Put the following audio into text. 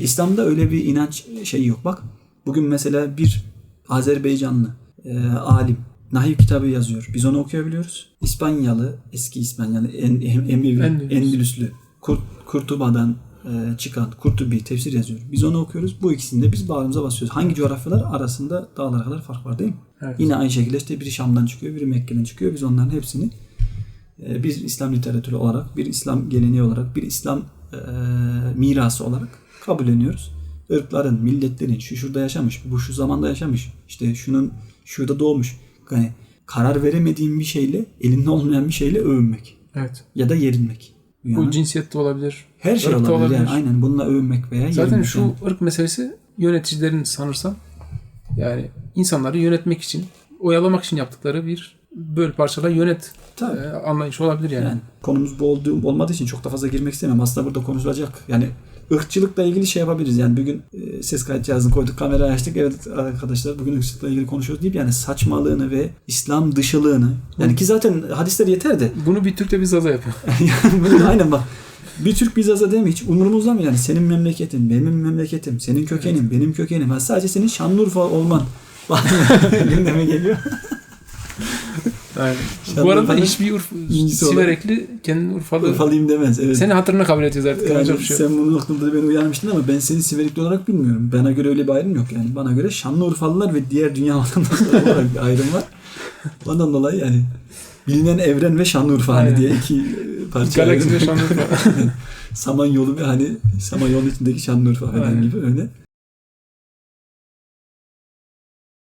İslam'da öyle bir inanç şeyi yok. Bak bugün mesela bir Azerbaycanlı e, alim Nahiv kitabı yazıyor. Biz onu okuyabiliyoruz. İspanyalı, eski İspanyalı, en, em, Emevi, Endülüs. Endülüslü, Kurt, Kurtuba'dan e, çıkan Kurtubi tefsir yazıyor. Biz onu okuyoruz. Bu ikisini de biz bağrımıza basıyoruz. Hangi coğrafyalar arasında dağlar kadar fark var değil mi? Evet. Yine aynı şekilde işte biri Şam'dan çıkıyor, biri Mekke'den çıkıyor. Biz onların hepsini e, bir İslam literatürü olarak, bir İslam geleneği olarak, bir İslam e, mirası olarak kabulleniyoruz. Irkların, milletlerin şu şurada yaşamış, bu şu zamanda yaşamış, işte şunun şurada doğmuş. Yani karar veremediğin bir şeyle, elinde olmayan bir şeyle övünmek Evet. ya da yerinmek. Yani Bu cinsiyet de olabilir. her şey olabilir. olabilir. Yani aynen bununla övünmek veya Zaten yerinmek. şu yani. ırk meselesi yöneticilerin sanırsam yani insanları yönetmek için, oyalamak için yaptıkları bir böl parçala yönet Tabii. e, anlayışı olabilir yani. Yani konumuz bu olduğu, olmadığı için çok da fazla girmek istemem. Aslında burada konuşulacak. Yani ırkçılıkla ilgili şey yapabiliriz. Yani bugün e, ses kayıt cihazını koyduk, kamerayı açtık. Evet arkadaşlar bugün ırkçılıkla ilgili konuşuyoruz deyip yani saçmalığını ve İslam dışılığını. Yani ki zaten hadisler yeter de. Bunu bir Türk de bir Zaza yapıyor. yani böyle aynen bak. Bir Türk bir Zaza değil mi? Hiç umurumuzda mı yani? Senin memleketin, benim memleketim, senin kökenin, benim kökenim. Ha, sadece senin Şanlıurfa olman. gündeme geliyor. Yani. Şu Bu arada hiçbir Urf, Siverekli kendini Urfalı. Urfalıyım demez. Evet. Seni hatırına kabul edeceğiz artık. Yani bir şey sen bunun noktada beni uyarmıştın ama ben seni Siverikli olarak bilmiyorum. Bana göre öyle bir ayrım yok yani. Bana göre Şanlıurfalılar ve diğer dünya vatandaşları olarak bir ayrım var. Ondan dolayı yani bilinen evren ve Şanlıurfa hani Aynen. diye iki e, parça Galaksi ve. Şanlıurfa. Samanyolu ve hani Samanyolu içindeki Şanlıurfa falan Aynen. gibi öyle.